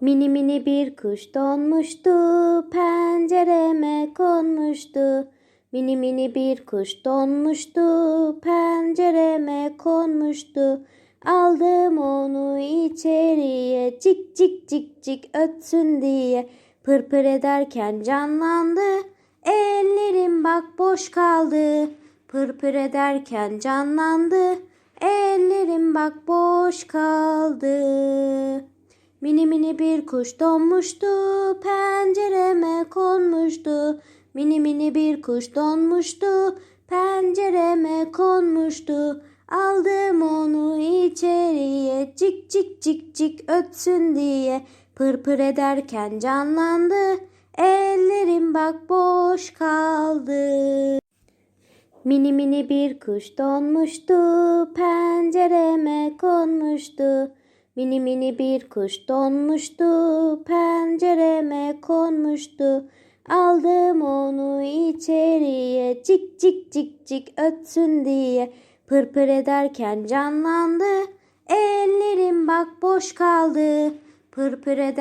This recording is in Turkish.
Mini mini bir kuş donmuştu, pencereme konmuştu. Mini mini bir kuş donmuştu, pencereme konmuştu. Aldım onu içeriye, cik cik cik cik ötsün diye. Pırpır ederken canlandı, ellerim bak boş kaldı. Pırpır ederken canlandı, ellerim bak boş kaldı. Mini mini bir kuş donmuştu, pencereme konmuştu. Mini mini bir kuş donmuştu, pencereme konmuştu. Aldım onu içeriye, cik cik cik cik ötsün diye. Pırpır ederken canlandı, ellerim bak boş kaldı. Mini mini bir kuş donmuştu, pencereme konmuştu. Mini mini bir kuş donmuştu, pencereme konmuştu. Aldım onu içeriye, cik cik cik cik ötsün diye. Pırpır ederken canlandı, ellerim bak boş kaldı. Pırpır eder